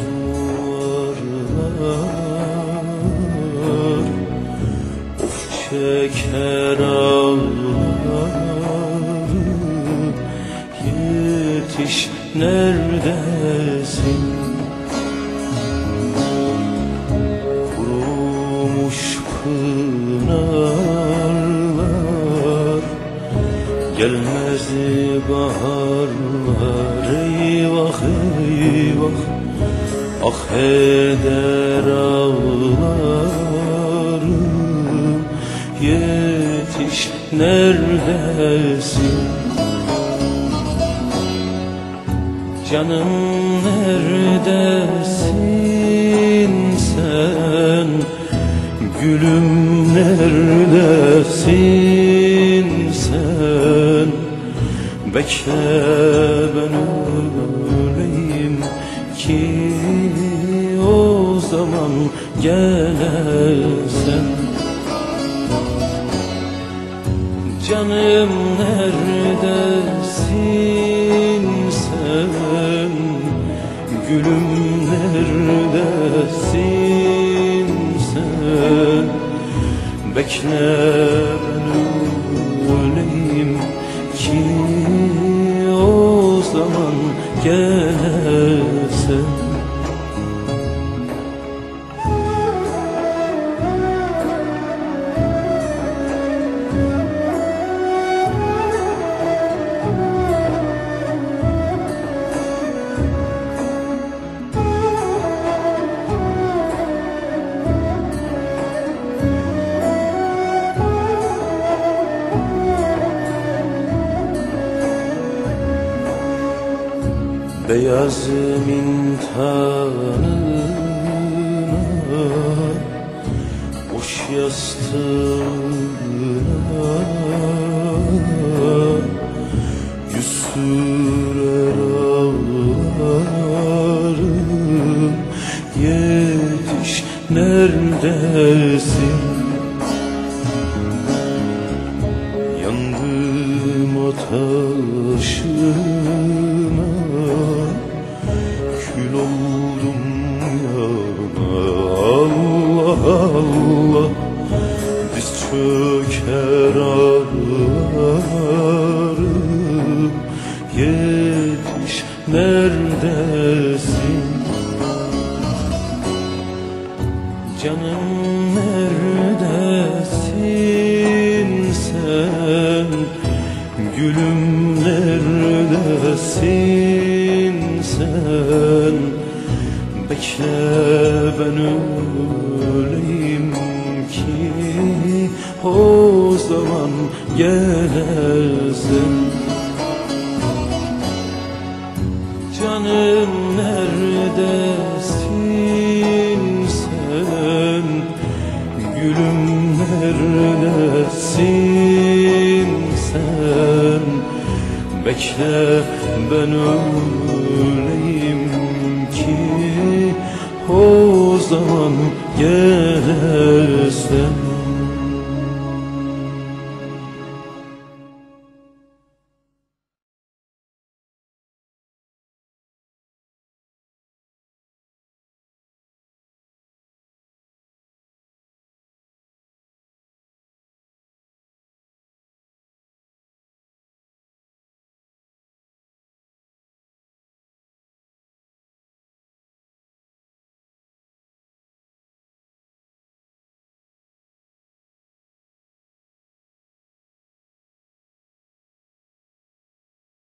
duvarlar Of çeker ağlar. Yetiş neredesin? Kurumuş pınarlar Gelmez baharlar Eyvah eyvah Ah eder ağlarım Yetiş neredesin Canım neredesin sen? Gülüm neredesin Bekle ben öleyim ki o zaman gelesen. Canım neredesin sen? Gülüm neredesin sen? Bekle ben öleyim ki o zaman gelsen Beyaz mintanına Boş yastığına. Yüz sürer ağlarım. Yetiş neredesin? Yandım ateşime Allah Diz çöker ağlarım Yetiş neredesin? Canım neredesin sen? Gülüm neredesin sen Bekle ben öleyim ki O zaman gelesin Canım neredesin sen? Gülüm neredesin sen? Bekle ben öleyim O zaman gelesen